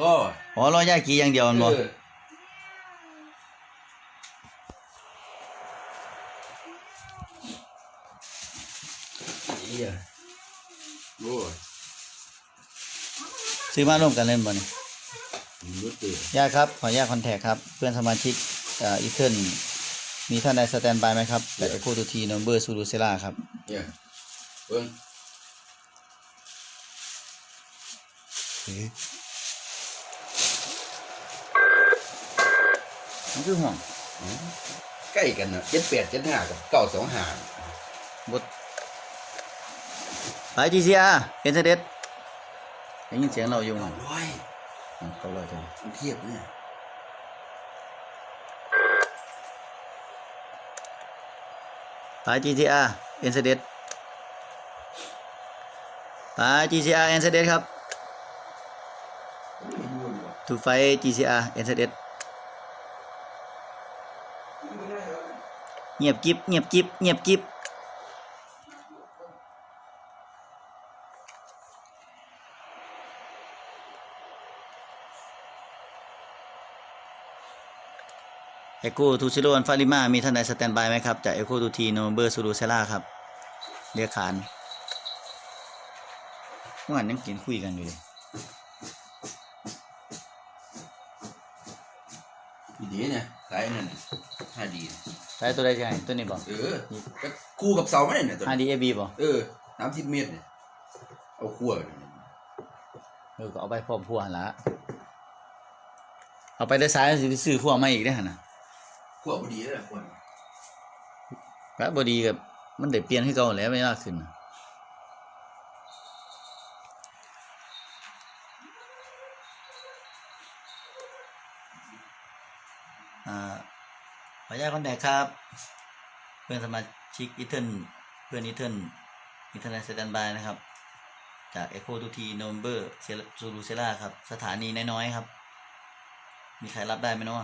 รออ๋อรอยากีอย่างเดียวมันบ่เออเหี้ยโอ้ยซื้อมาร่วมกันเล่นบ่นี่มันรู้ตื่นญาติครับขออนุญาตคอนแทคครับ เพื่อนสมาชิกเอ่ออีเทิร์นมีท่านใดสแตนบายไหมครับแบบเอโคตูทีนอมเบอร์ซูรูเซล่าครับเนี่ยเบิ่ง มันคือห่วงใกล้กันนะเจ็ดแปดเจ็ดห้ากับเก้าสองห้าบดไปจีซีอาเอ็นเซเดสได้ยินเสียงเราอยู่มั้งร้อยเขาลอยจังมันเทียบเนี่ยไปจีซีอาเอ็นเซเดสไปจีซีอาเอ็นเซเดสครับถูกไฟจีซีอ เงียบกิบเงียบกิบเงียบกิบเอโกทูซิโรนฟาริมามีท่านใดสแตนบายไหมครับ จากเอโกทูทีโนเบอร์ซูรูเซล่าครับ เรียกขานเมื่อวานยังกินคุยกันอยู่เลย ดีดีเนี่ยขายนั่นน่ะห้าดีนะใช้ตัวใดใช่ตัวนี้บอกเออก็คู่กับเสาไหมเนี่ยตัวฮานี้ดีเอบีบอกเออน้ำทิพเม็ดเนี่ยเอาขั้วเนี่ยเออก็เอาไปพร้อมพวหั่นละเอาไปได้ซ้ายสิไปซื้อพวกมาอีกได้อหั่นนะขั้วพอดีเลยขั้วพระบดีกับมันได้เปลี่ยนให้เก่าแล้วไม่ยากขึ้นนะ ขออนุญาตคอนแทคครับ เพื่อนสมาชิกอีเทิร์นเพื่อนอีเทิร์นอีเทอร์เน็ตสแตนบายนะครับ จากเอโคทูทีโนมเบอร์ซูรูเซล่าครับ สถานีน้อยๆครับ มีใครรับได้ไหมเนาะ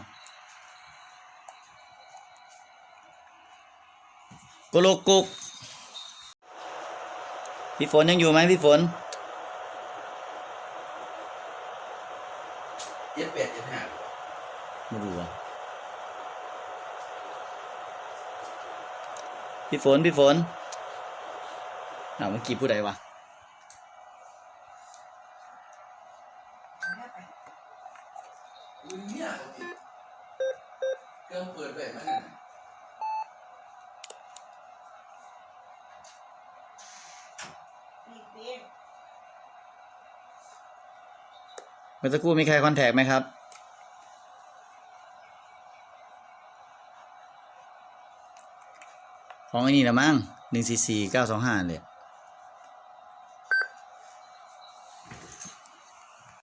โกโลกุกพี่ฝนยังอยู่ไหมพี่ฝนเจ็ดแปดเจ็ดห้าไม่รู้อะ พี่ฝนพี่ฝนอ้าวเมื่อกี้ผู้ใดวะเครื่องเปิดแบบนั้นน่ะเมื่อสักครู่มีใครคอนแทคไหมครับ ของไอ้นี่ละมั้งหนึ่งสี่สี่เก้าสองห้าเลย